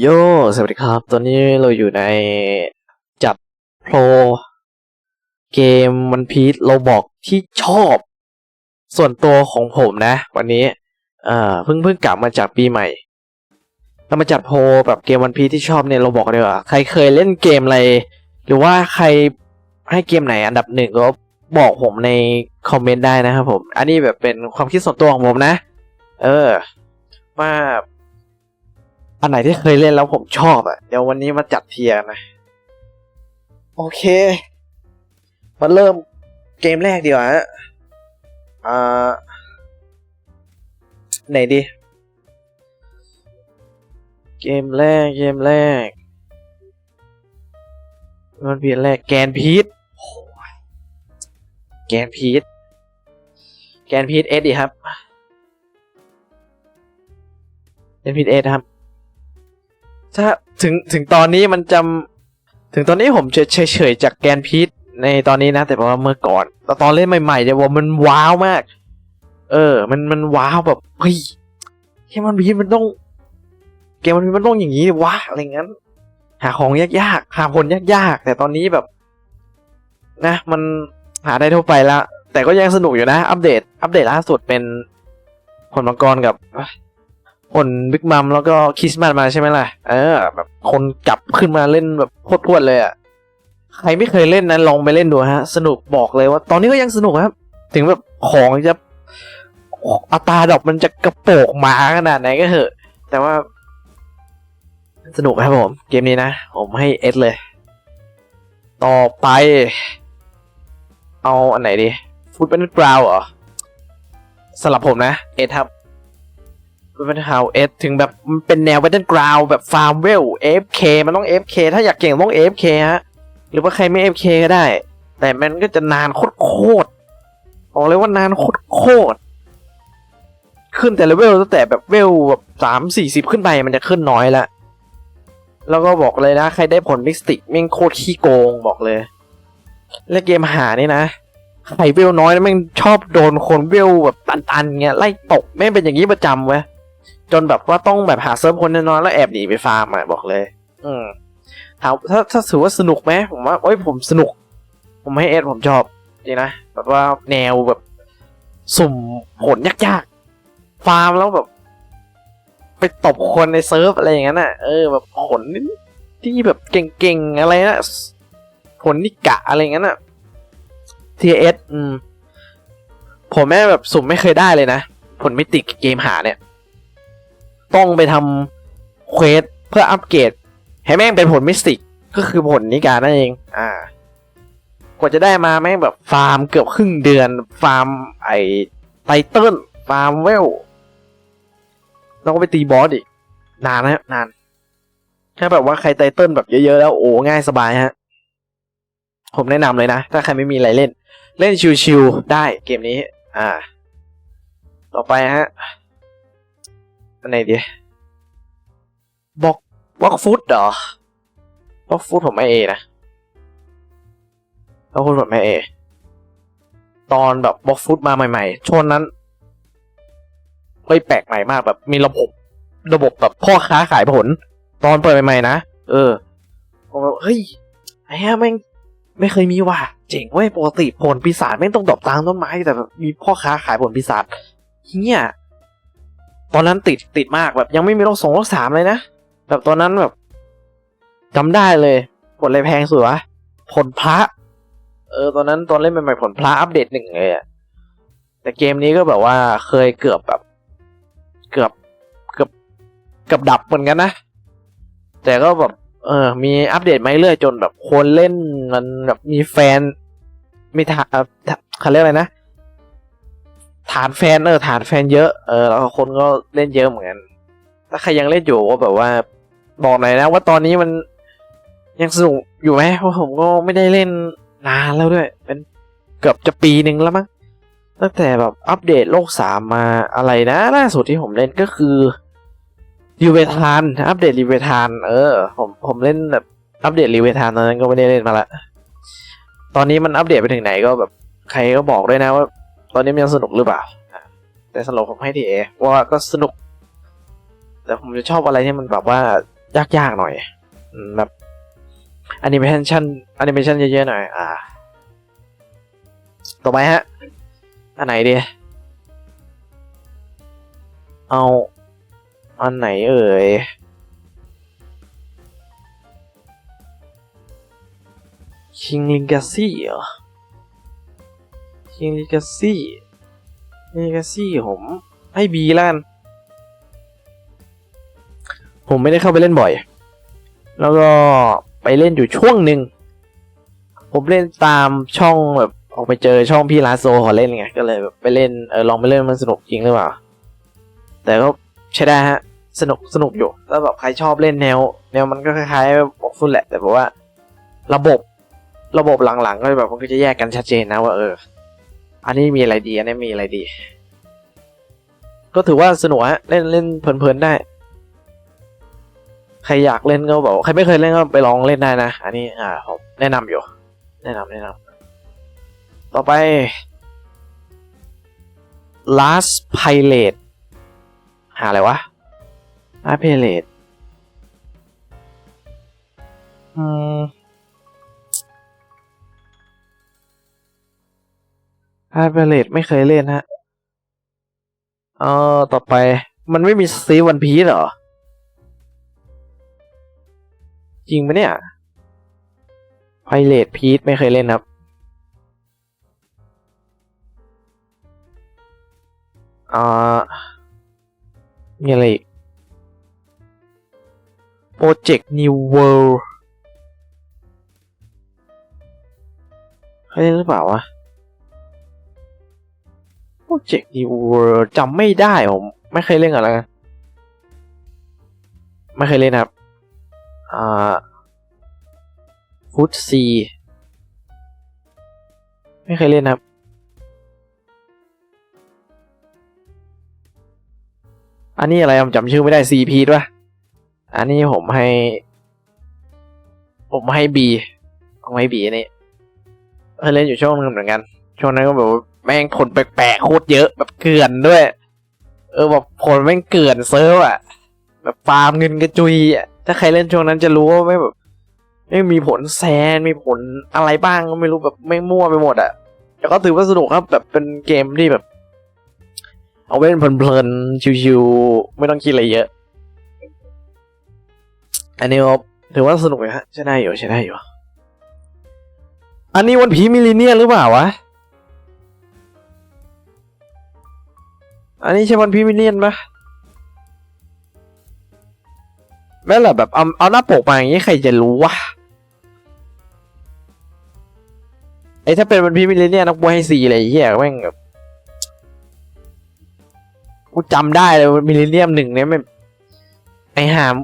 โย สวัสดีครับ ตอนนี้เราอยู่ในจัดโปรเกมวันพีซเราบอกที่ชอบ ส่วนตัวของผมนะ วันนี้ เอ่อเพิ่งเพิ่งกลับมาจากปีใหม่ เรามาจัดโพแบบเกมวันพีซที่ชอบเนี่ยเราบอกเลยว่าใครเคยเล่นเกมอะไร หรือว่าใครให้เกมไหนอันดับหนึ่งก็บอกผมในคอมเมนต์ได้นะครับผม อันนี้แบบเป็นความคิดส่วนตัวของผมนะ เออ ว่า อันไหนที่เคยเล่นแล้วผมชอบอะ เดี๋ยววันนี้มาจัดเทียร์นะ โอเค มาเริ่มเกมแรกดีกว่าฮะอ่า ไหนดี เกมแรก เกมแรก มันเพียนแรก แกนพีทแกนพีทแกนพีทเอสดีครับแกนพีทเอสครับ ถ้าถึงถึงตอนนี้มันจำถึงตอนนี้ผมเฉยเฉยจากแกนพีทในตอนนี้นะ แต่ว่าเมื่อก่อนตอนตอนเล่นใหม่ๆเนี่ยว่ามันว้าวมาก เออ มันมันว้าวแบบเฮ้ยแค่มันพีทมันต้อง เกมมันพีทมันต้องอย่างนี้วะอะไรงั้น หาของยากๆหาคนยากๆ แต่ตอนนี้แบบ นะ มันหาได้ทั่วไปแล้วแต่ก็ยังสนุกอยู่นะ อัปเดต อัปเดตล่าสุดเป็นผลมังกรกับ ผลบิ๊กมัมแล้วก็คริสต์มาสมาใช่ไหมล่ะ เออ แบบคนกลับขึ้นมาเล่นแบบโคตรๆเลยอะ ใครไม่เคยเล่นนะลองไปเล่นดูฮะ สนุกบอกเลยว่า ตอนนี้ก็ยังสนุกครับ ถึงแบบของจะอัตราดอกมันจะกระโปกหมาขนาดไหนก็เถอะ แต่ว่า สนุกครับผม เกมนี้นะ ผมให้เอสเลย ต่อไป เอาอันไหนดีฟุตบอลกราวเหรอสำหรับผมนะเอสครับ เป็นฮาวเอสถึงแบบมันเป็นแนว b บ t เ e นกราวแบบฟาร์มเวล AFK มันต้อง AFK ถ้าอยากเก่งต้อง AFK ฮะ หรือว่าใครไม่ AFK ก็ได้ แต่มันก็จะนานโคตรๆบอกเลยว่านานโคตรๆขึ้นแต่ละเวลตั้งแต่แบบเวลแบบสามสี่สิบขึ้นไปมันจะขึ้นน้อยละ แล้วก็บอกเลยนะ ใครได้ผลมิสติกแม่งโคตรขี้โกงบอกเลย และเกมหานี่นะใครเวลน้อยแม่งชอบโดนคนเวลแบบตันๆเงี้ยไล่ตกแม่งเป็นอย่างนี้ประจำเว้ย จนแบบว่าต้องแบบหาเซิร์ฟคนน้อยแล้วแอบหนีไปฟาร์มอะบอกเลย อืมถามถ้าถ้าถือว่าสนุกไหมผมว่าโอ้ยผมสนุก ผมให้เอสผมชอบจริงนะแบบว่าแนวแบบสุ่มผลยากๆ ฟาร์มแล้วแบบ ไปตบคนในเซิร์ฟอะไรอย่างนั้นอะเออแบบผลที่แบบเก่งๆอะไรนะผลนิกะอะไรอย่างนั้นอะทีเอสอืมผมแม่แบบสุ่มไม่เคยได้เลยนะ ผลมิติเกมหาเนี่ย ต้องไปทำเควสเพื่ออัปเกรดให้แม่งเป็นผลมิสติก ก็คือผลนิการนั่นเอง อ่ากว่าจะได้มาแม่งแบบฟาร์มเกือบครึ่งเดือน ฟาร์มไอไตเติ้ลฟาร์มเวลแล้วก็ไปตีบอสอีก นานนะนาน ถ้าแบบว่าใครไตเติ้ลแบบเยอะๆแล้วโอ้ง่ายสบายฮะ ผมแนะนำเลยนะ ถ้าใครไม่มีอะไรเล่น เล่นชิวๆได้เกมนี้ อ่า ต่อไปฮะ อันไหนดีบอกบอกฟุตเหรอบอกฟุตผมไม่เอนะบอกฟุตผมไม่เอตอนแบบบอกฟุตมาใหม่ๆ ช่วงนั้นเฮ้ยแปลกใหม่มากแบบมีระบบ ระบบแบบพ่อค้าขายผล ตอนเปิดใหม่ๆนะเออผมแบบเฮ้ยไอ้เหี้ยแม่งไม่เคยมีว่ะเจ๋งเว้ยปกติผลปีศาจแม่งต้องดอกตามต้นไม้แต่แบบมีพ่อค้าขายผลปีศาจเฮีย ตอนนั้นติดติดมากแบบยังไม่มีโลกสองโลกสามเลยนะ แบบตอนนั้นแบบจำได้เลยผลอะไรแพงสุดวะผลพระ เออ ตอนนั้นตอนเล่นใหม่ๆผลพระอัปเดตหนึ่งเลยอะแต่เกมนี้ก็แบบว่าเคยเกือบแบบ เกือบเกือบเกือบดับเหมือนกันนะ แต่ก็แบบ เออ มีอัปเดตมาเรื่อยจนแบบคนเล่นมันแบบมีแฟนมีทาเขาเรียกอะไรนะ ฐานแฟนเออฐานแฟนเยอะเออแล้วคนก็เล่นเยอะเหมือนกันถ้าใครยังเล่นอยู่ก็แบบว่า บอกหน่อยนะว่าตอนนี้มันยังสนุกอยู่ไหมเพราะผมก็ไม่ได้เล่นนานแล้วด้วย เป็นเกือบจะปีหนึ่งแล้วมั้งตั้งแต่แบบอัปเดตโลกสามมาอะไรนะล่าสุดที่ผมเล่นก็คือรีเวทานอัปเดตรีเวทานเออ ผมผมเล่นแบบอัปเดตรีเวทานตอนนั้นก็ไม่ได้เล่นมาละตอนนี้มันอัปเดตไปถึงไหนก็แบบใครก็บอกด้วยนะว่า ตอนนี้มันยังสนุกหรือเปล่า แต่สำหรับผมให้ทีเอว่าก็สนุก แต่ผมจะชอบอะไรที่มันแบบว่ายากๆหน่อยแบบแอนิเมชันแอนิเมชันเยอะๆหน่อย อ่า ต่อไปฮะ อันไหนดี เอา อันไหนเอ่ย King Legacy เหรอ King Legacy Legacy ผมให้ B แล้วกันผมไม่ได้เข้าไปเล่นบ่อย แล้วก็ไปเล่นอยู่ช่วงหนึ่ง ผมเล่นตามช่องแบบออกไปเจอช่องพี่ลาโซขอเล่นไง ก็เลยแบบไปเล่นเออลองไปเล่นมันสนุกจริงหรือเปล่า แต่ก็ใช้ได้ฮะ สนุกสนุกอยู่แล้วแบบใครชอบเล่นแนว แนวมันก็คล้ายๆบอกฟุตแหละ แต่แบบว่า ระบบระบบหลังๆ ก็แบบมันก็จะแยกกันชัดเจนนะว่าเออ อันนี้มีอะไรดี อันนี้มีอะไรดี ก็ถือว่าสนุกฮะ เล่นเล่นเพลินๆได้ ใครอยากเล่นก็บอกใครไม่เคยเล่นก็ไปลองเล่นได้นะ อันนี้อ่าผมแนะนำอยู่ แนะนำแนะนำต่อไป last pilot หาอะไรวะ last pilot อืม last pilot ไม่เคยเล่นฮะเออต่อไปมันไม่มีซีวันพีเหรอ จริงปะเนี่ยไพเรตพีทไม่เคยเล่นครับ อ่า มีอะไรอีกโปรเจกต์นิวเวิลด์เคยเล่นหรือเปล่าวะ โปรเจกต์นิวเวิลด์จำไม่ได้ผมไม่เคยเล่นกันแล้วกันไม่เคยเล่นครับ อ่าฟุตซีไม่เคยเล่นครับ อันนี้อะไรผมจำชื่อไม่ได้ซีพีด้วยอันนี้ผมให้ ผมให้บีผมให้บีนี่เคยเล่นอยู่ช่วงนึงเหมือนกัน ช่วงนั้นก็แบบ แม่งคนแปลกๆโคตรเยอะแบบเกลื่อนด้วย เออแบบคนแม่งเกลื่อนเซิร์ฟอะแบบฟาร์มเงินกระจุยอะถ้าใครเล่นช่วงนั้นจะรู้ว่าไม่แบบไม่มีผลแซนมีผลอะไรบ้างก็ไม่รู้แบบไม่มั่วไปหมดอะแต่ก็ถือว่าสนุกครับแบบเป็นเกมที่แบบ เอาไว้เล่นเพลินๆชิวๆไม่ต้องคิดอะไรเยอะ อันนี้ก็ถือว่าสนุกเลยฮะใช่ได้อยู่ใช่ได้อยู่อันนี้วันผีมิลเลนเนียหรือเปล่าวะ อันนี้ใช่วันพีมิลเลนเนียนปะแม้แต่แบบเอาเอาหน้าปกมาอย่างนี้ใครจะรู้วะไอ้ถ้าเป็นวันพีมิลเลนเนียนนักบวยให้สี่เลยไอ้เฮียแม่งแบบกูจำได้เลยมิลเลนเนียมหนึ่งเนี่ยแมันไอหาม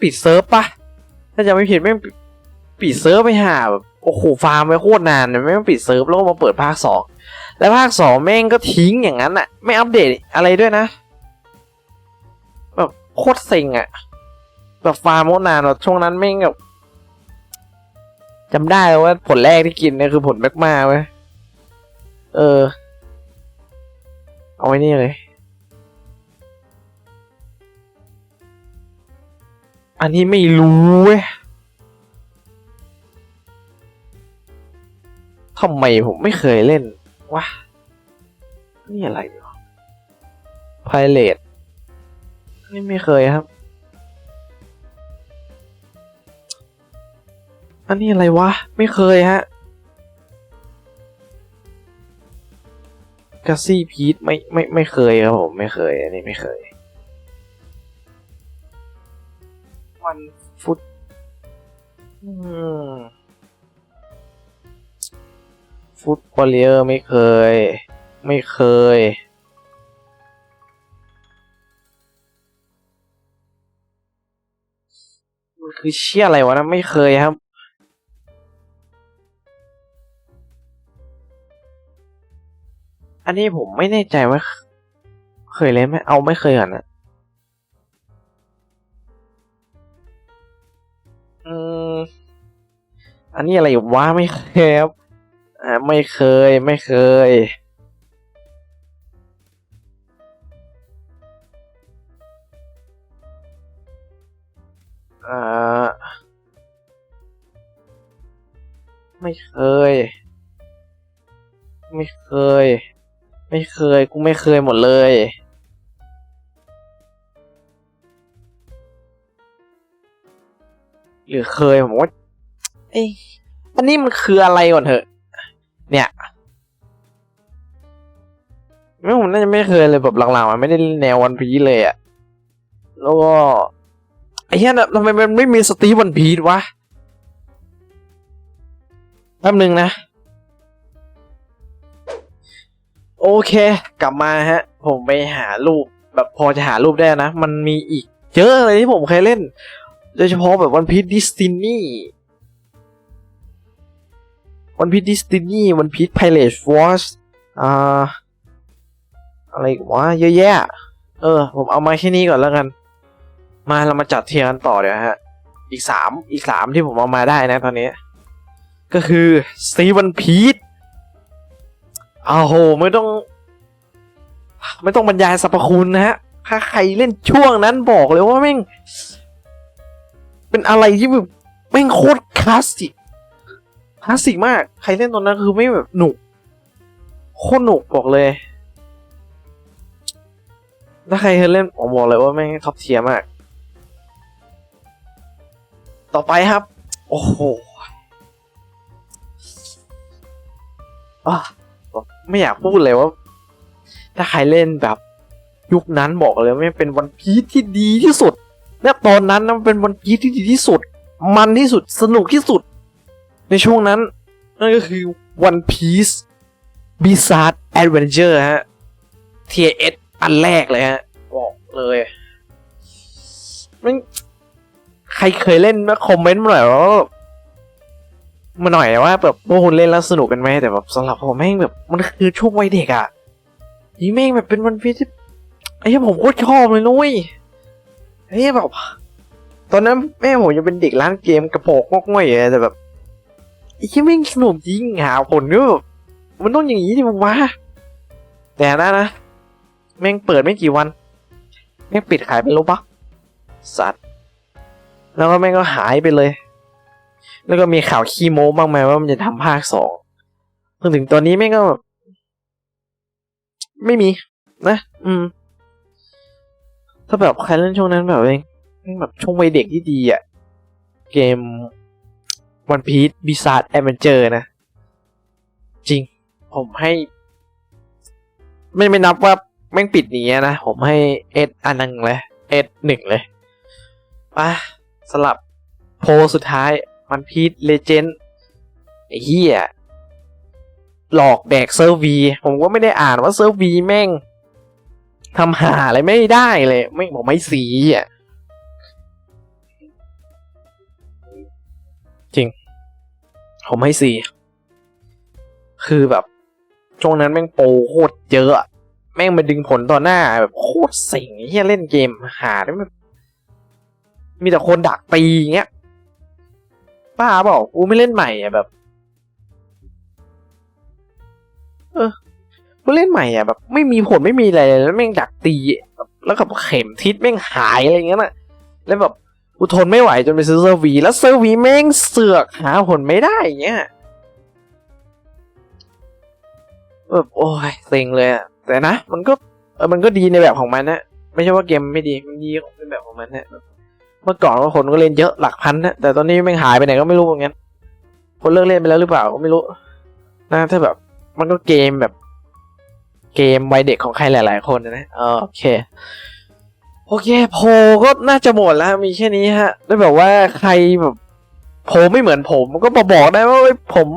ปิดเซิร์ฟปะถ้าจะไม่ผิดแม่งปิดเซิร์ฟไปหาแบบโอ้โหฟาร์มไปโคตรนานเลยแม่งปิดเซิร์ฟแล้วก็มาเปิดภาคสอง แล้วภาคสองแม่งก็ทิ้งอย่างนั้นอะไม่อัปเดตอะไรด้วยนะ แบบโคตรเซ็งอะแบบฟาร์มโคตรนานแบบช่วงนั้นแม่งแบบจำได้เลยว่าผลแรกที่กินเนี่ยคือผลแมกมาเว้ยเออ เอาไว้นี่เลย อันนี้ไม่รู้เว้ยทำไมผมไม่เคยเล่น วะ นี่อะไรวะไพเรตนี่ไม่เคยครับ อันนี้อะไรวะ ไม่เคยฮะกาซี่พีทไม่ไม่ไม่เคยครับผมไม่เคย อันนี้ไม่เคย วันฟุตอืม ฟุตบอลเลอร์ไม่เคย ไม่เคย มันคือเชี่ยอะไรวะนะไม่เคยครับอันนี้ผมไม่แน่ใจว่า เคยเล่นไหมเอาไม่เคยก่อนนะอืมอันนี้อะไรวะไม่เคยครับ อ่าไม่เคยไม่เคย อ่า ไม่เคย ไม่เคย ไม่เคย กูไม่เคยหมดเลยหรือเคยผมว่าเอ้อันนี้มันคืออะไรก่อนเถอะ เนี่ยไม่ผมน่าจะไม่เคยเลยแบบหลังๆมันไม่ได้แนววันพีเลยอะแล้วก็ไอ้เหี้ยนะทำไมมันไม่มีสตีวันพีวะแป๊บหนึ่งนะ โอเค กลับมาฮะ ผมไปหารูป แบบพอจะหารูปได้นะ มันมีอีก เยอะเลยที่ผมเคยเล่น โดยเฉพาะแบบวันพีซดิสตินี่ วันพีซดิสตินีวันพีซไพเรตฟอร์สอ่าอะไรวะเยอะแยะ เออ ผมเอามาแค่นี้ก่อนแล้วกัน มาเรามาจัดเทียร์กันต่อเดี๋ยวฮะ อีกสามอีกสามที่ผมเอามาได้นะตอนนี้ ก็คือสีวันพีทอ้าวโหไม่ต้อง ไม่ต้องบรรยายสรรพคุณนะฮะ ถ้าใครเล่นช่วงนั้นบอกเลยว่าแม่ง เป็นอะไรที่แบบแม่งโคตรคลาสสิก ลาสสิกมาก ใครเล่นตอนนั้นคือไม่แบบหนุก โคตรหนุกบอกเลย ถ้าใครเคยเล่นผมบอกเลยว่าแม่งท็อปเทียมาก ต่อไปครับ โอ้โหอ่ไม่อยากพูดเลยว่า ถ้าใครเล่นแบบยุคนั้นบอกเลยว่าเป็นวันพีซที่ดีที่สุด และตอนนั้นนะมันเป็นวันพีซที่ดีที่สุด มันที่สุดสนุกที่สุด ในช่วงนั้น นั่นก็คือ One Piece Bizarre Adventure ฮะ TS อันแรกเลยฮะ บอกเลยมันใครเคยเล่นมาคอมเมนต์มาหน่อยว่าแบบมาหน่อยว่าแบบพวกคุณเล่นแล้วสนุกกันไหมแต่แบบสำหรับผมแม่งแบบมันคือช่วงวัยเด็กอะยี่แม่งแบบเป็นวันพีที่ไอ้ผมโคตรชอบเลยนุ้ยไอ้แบบ ตอนนั้นแม่ผมยังเป็นเด็กร้านเกมกระโปงงอกง่อยเลยแต่แบบ ไอ้เหี้ยแม่งสนุกจริงหาผลก็แบบมันต้องอย่างนี้ดิมึงวะแต่นะนะ แม่งเปิดไม่กี่วัน แม่งปิดขายเป็นโลบักสัตว์ แล้วก็แม่งก็หายไปเลย แล้วก็มีข่าวขี้โม้บ้างไหมว่ามันจะทำภาคสองจนถึงตอนนี้แม่งก็แบบไม่มี นะ อืม ถ้าแบบใครเล่นช่วงนั้นแบบเองแม่งแบบช่วงวัยเด็กที่ดีอะ่ะ เกม One Piece Bizarre Adventure นะ จริง ผมให้ ไม่ไม่นับว่าแม่งปิดหนีอะนะ ผมให้เอสอันนึงเลยเอสหนึ่งเลยป่ะสลับโพลสุดท้ายมันพีทเลเจนด์ไอ้เหี้ยหลอกแดกเซิร์วี ผมก็ไม่ได้อ่านว่าเซิร์วีแม่งทำหาอะไรไม่ได้เลย ไม่ผมไม่สีอะ จริง ผมให้สีคือแบบ ช่วงนั้นแม่งโปโคตรเยอะ แม่งมาดึงผลต่อหน้า แบบโคตรสิงเฮียเล่นเกมหาได้แบบมีแต่คนดักตีอย่างเงี้ยป้าบอกกูไม่เล่นใหม่อะแบบ เออกูเล่นใหม่อะแบบ ไม่มีผลไม่มีอะไรแล้วแม่งดักตีแบบแล้วกับเข็มทิศแม่งหายอะไรเงี้ยน่ะแล้วแบบ กูทนไม่ไหวจนไปซื้อเซอร์วีแล้วเซอร์วีแม่งเสือกหาผลไม่ได้เงี้ยแบบโอ้ยเซ็งเลยอะแต่นะ มันก็เออมันก็ดีในแบบของมันนะไม่ใช่ว่าเกมไม่ดีมันดีในแบบของมันนะเมื่อก่อนว่าคนก็เล่นเยอะหลักพันนะแต่ตอนนี้แม่งหายไปไหนก็ไม่รู้เหมือนกันคนเลิกเล่นไปแล้วหรือเปล่าก็ไม่รู้นะถ้าแบบ มันก็เกมแบบ เกมวัยเด็กของใครหลาย ๆ คนนะโอเค โอเคโพก็น่าจะหมดแล้วมีแค่นี้ฮะแล้วแบบว่าใครแบบโพไม่เหมือนผมก็บอกบอกได้ว่าเอ้ยผม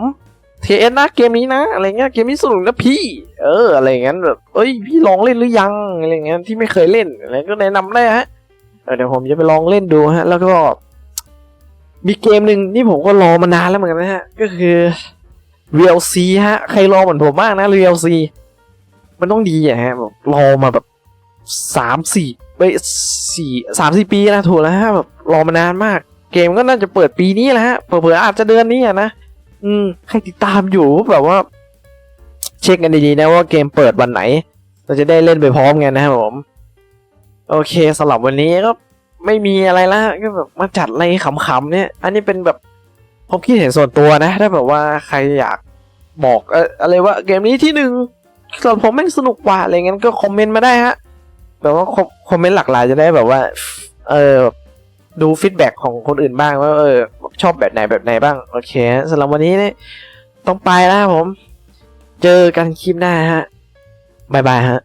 เทเอสนะเกมนี้นะอะไรเงี้ยเกมนี้สนุกนะพี่ เอออะไรเงี้ยแบบเอ้ยพี่ลองเล่นหรือยังอะไรเงี้ยที่ไม่เคยเล่นอะไรก็แนะนำได้ฮะเเดี๋ยวผมจะไปลองเล่นดูฮะ แล้วก็มีเกมหนึ่งที่ผมก็รอมานานแล้วเหมือนกันนะฮะ ก็คือ VLC ฮะ ใครรอเหมือนผมมากนะ VLC มันต้องดีอะฮะแบบรอมาแบบ สามสี่ไปสี่สามสี่ปีนะถูกแล้วฮะแบบรอมานานมาก เกมก็น่าจะเปิดปีนี้แหละฮะเผื่ออาจจะเดือนนี้นะอืมใครติดตามอยู่แบบว่า เช็คกันดีๆนะว่าเกมเปิดวันไหน เราจะได้เล่นไปพร้อมกันนะครับผม โอเคสำหรับวันนี้ก็ไม่มีอะไรละก็แบบมาจัดอะไรขำๆเนี่ย อันนี้เป็นแบบผมคิดเห็นส่วนตัวนะ ถ้าแบบว่าใครอยากบอกเอออะไรว่าเกมนี้ที่หนึ่งส่วนผมแม่งสนุกกว่าอะไรเงี้ยก็คอมเมนต์มาได้ฮะ แบบว่าคอมเมนต์หลากหลายจะได้แบบว่า เออดูฟีดแบ็กของคนอื่นบ้างว่าเออชอบแบบไหนแบบไหนบ้าง โอเคสำหรับวันนี้เนี่ยต้องไปแล้วผม เจอกันคลิปหน้าฮะบายบายฮะ